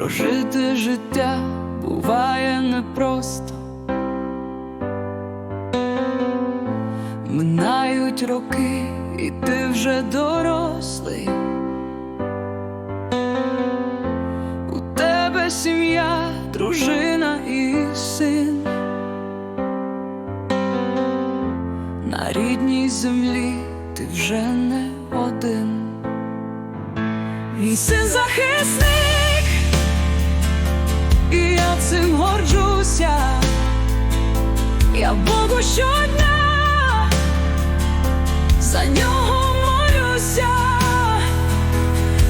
прожити життя буває непросто. Минають роки, і ти вже дорослий. У тебе сім'я, дружина і син. На рідній землі ти вже не один. Мій син захисник, і я цим горджуся. Я Богу щодня за нього молюся,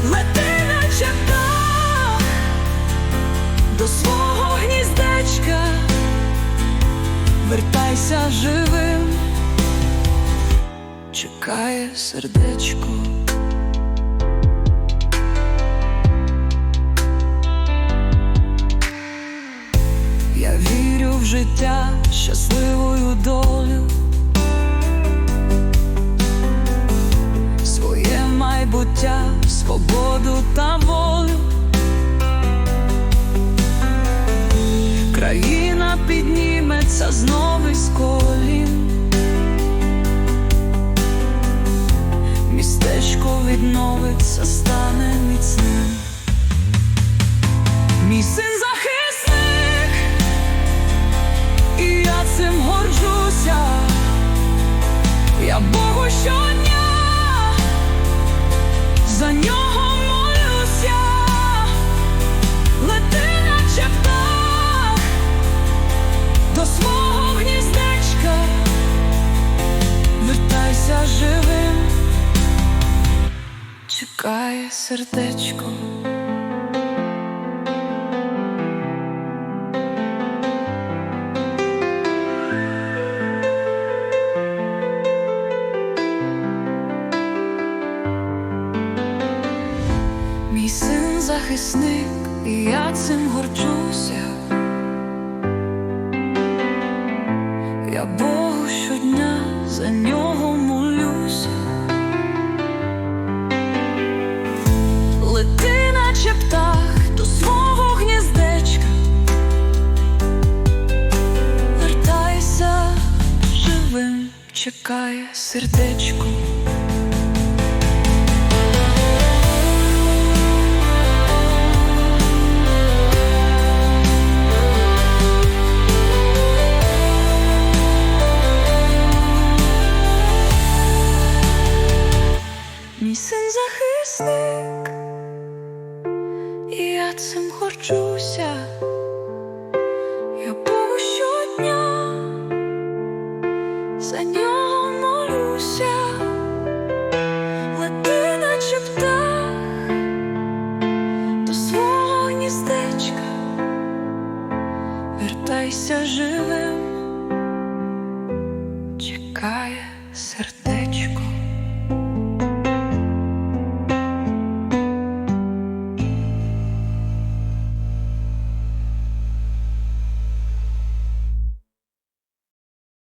лети наче до свого гніздечка, вертайся живим, чекає сердечко. В життя, щасливою долю, своє майбуття, свободу та волю. Країна підніметься знову із колін. Містечко відновиться, стане міцним. Мій син чекає сердечко. Мій син захисник, і я цим горджуся. Я Богу щодня за нього чекає сердечко. Мій захисник, і я цим горджуся. Руся, лети, наче до свого гніздечка, вертайся живим, чекає серце.